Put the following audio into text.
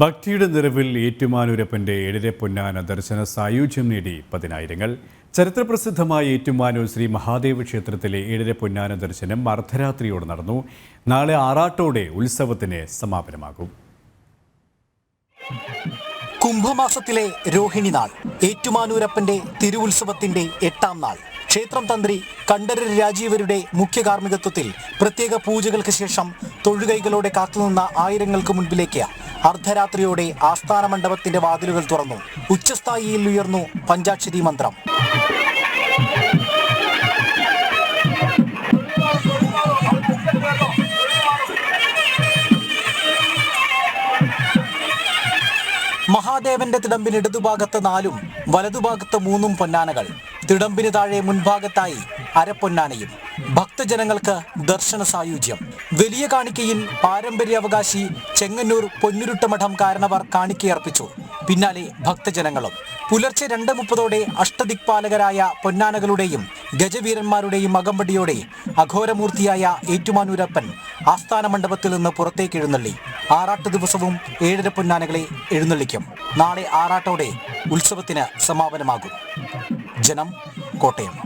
ഭക്തിയുടെ നിറവിൽ ഏറ്റുമാനൂരപ്പന്റെ ഏഴര പൊന്നാന ദർശന സായുജ്യം നേടി പതിനായിരങ്ങൾ. ചരിത്രപ്രസിദ്ധമായ ഏറ്റുമാനൂർ ശ്രീ മഹാദേവ ക്ഷേത്രത്തിലെ ഏഴര പൊന്നാന ദർശനം അർദ്ധരാത്രിയോടെ നടന്നു. നാളെ ആറാട്ടോടെ ഉത്സവത്തിന് സമാപനമാകും. കുംഭമാസത്തിലെ രോഹിണി നാൾ ഏറ്റുമാനൂരപ്പന്റെ തിരുവുത്സവത്തിന്റെ എട്ടാം നാൾ. ക്ഷേത്രം തന്ത്രി കണ്ഠരർ രാജീവരുടെ മുഖ്യ കാർമ്മികത്വത്തിൽ പ്രത്യേക പൂജകൾക്ക് ശേഷം തൊഴുകൈകളോടെ കാത്തുനിന്ന ആയിരങ്ങൾക്ക് മുൻപിലേക്ക് അർദ്ധരാത്രിയോടെ ആസ്ഥാന മണ്ഡപത്തിന്റെ വാതിലുകൾ തുറന്നു. ഉച്ചസ്ഥായിയിൽ ഉയർന്നു പഞ്ചാക്ഷരി മന്ത്രം. മഹാദേവന്റെ തിടമ്പിന് ഇടതുഭാഗത്ത് നാലും വലതുഭാഗത്ത് മൂന്നും പൊന്നാനകൾ. തിടമ്പിന് താഴെ മുൻഭാഗത്തായി അരപ്പൊന്നാനയും. ഭക്തജനങ്ങൾക്ക് ദർശന സായുജ്യം. വലിയ കാണിക്കയിൽ പാരമ്പര്യാവകാശി ചെങ്ങന്നൂർ പൊന്നുരുട്ടമഠം കാരണവർ കാണിക്കയർപ്പിച്ചു. പിന്നാലെ ഭക്തജനങ്ങളും. പുലർച്ചെ രണ്ട് മുപ്പതോടെ അഷ്ടദിക്പാലകരായ പൊന്നാനകളുടെയും ഗജവീരന്മാരുടെയും അകമ്പടിയോടെ അഘോരമൂർത്തിയായ ഏറ്റുമാനൂരപ്പൻ ആസ്ഥാന മണ്ഡപത്തിൽ നിന്ന് പുറത്തേക്ക് എഴുന്നള്ളി. ആറാട്ട് ദിവസവും ഏഴര പൊന്നാനകളെ എഴുന്നള്ളിക്കും. നാളെ ആറാട്ടോടെ ഉത്സവത്തിന് സമാപനമാകും. ജനം കോട്ടയം.